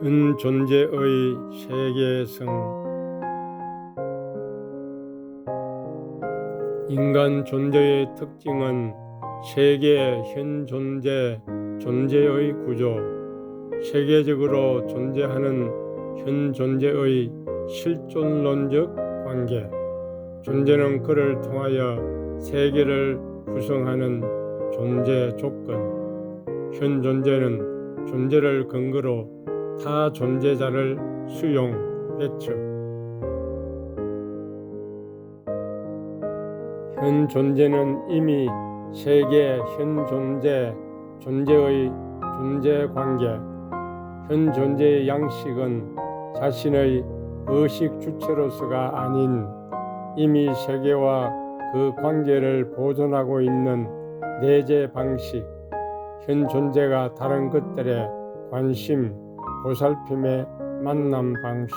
현 존재의 세계성. 인간 존재의 특징은 세계 현 존재 존재의 구조 세계적으로 존재하는 현 존재의 실존론적 관계. 존재는 그를 통하여 세계를 구성하는 존재 조건. 현 존재는 존재를 근거로 타 존재자를 수용, 배척. 현 존재는 이미 세계 현 존재, 존재의 존재 관계, 현 존재의 양식은 자신의 의식 주체로서가 아닌 이미 세계와 그 관계를 보존하고 있는 내재 방식, 현 존재가 다른 것들에 관심, 보살핌의 만남 방식.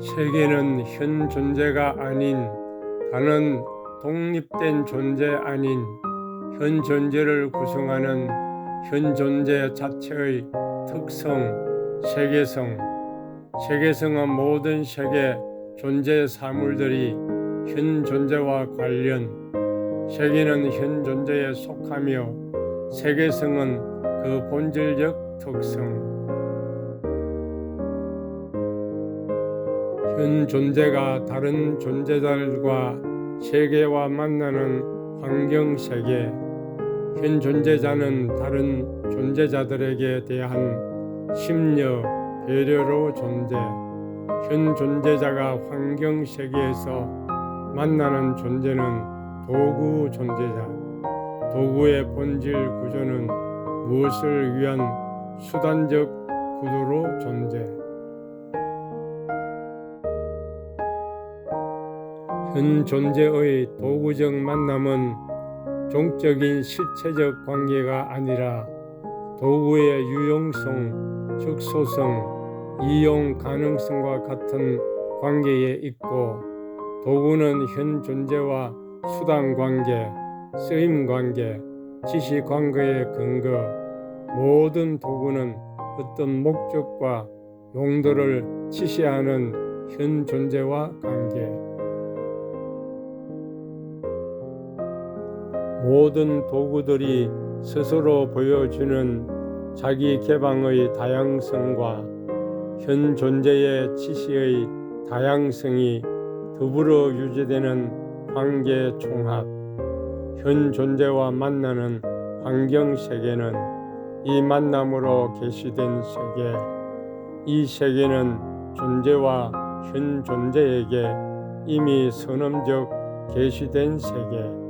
세계는 현 존재가 아닌 다른 독립된 존재 아닌 현 존재를 구성하는 현 존재 자체의 특성, 세계성. 세계성은 모든 세계 존재 사물들이 현 존재와 관련, 세계는 현 존재에 속하며 세계성은 그 본질적 특성. 현 존재가 다른 존재들과 세계와 만나는 환경 세계. 현 존재자는 다른 존재자들에게 대한 심려, 배려로 존재. 현 존재자가 환경 세계에서 만나는 존재는 도구 존재자. 도구의 본질 구조는 무엇을 위한 수단적 구도로 존재. 현 존재의 도구적 만남은 종적인 실체적 관계가 아니라 도구의 유용성, 즉 소성, 이용 가능성과 같은 관계에 있고 도구는 현 존재와 수단 관계, 쓰임 관계, 지시 관계의 근거, 모든 도구는 어떤 목적과 용도를 지시하는 현 존재와 관계. 모든 도구들이 스스로 보여주는 자기 개방의 다양성과 현 존재의 지시의 다양성이 더불어 유지되는 관계 총합, 현 존재와 만나는 환경 세계는 이 만남으로 계시된 세계, 이 세계는 존재와 현 존재에게 이미 선언적 계시된 세계.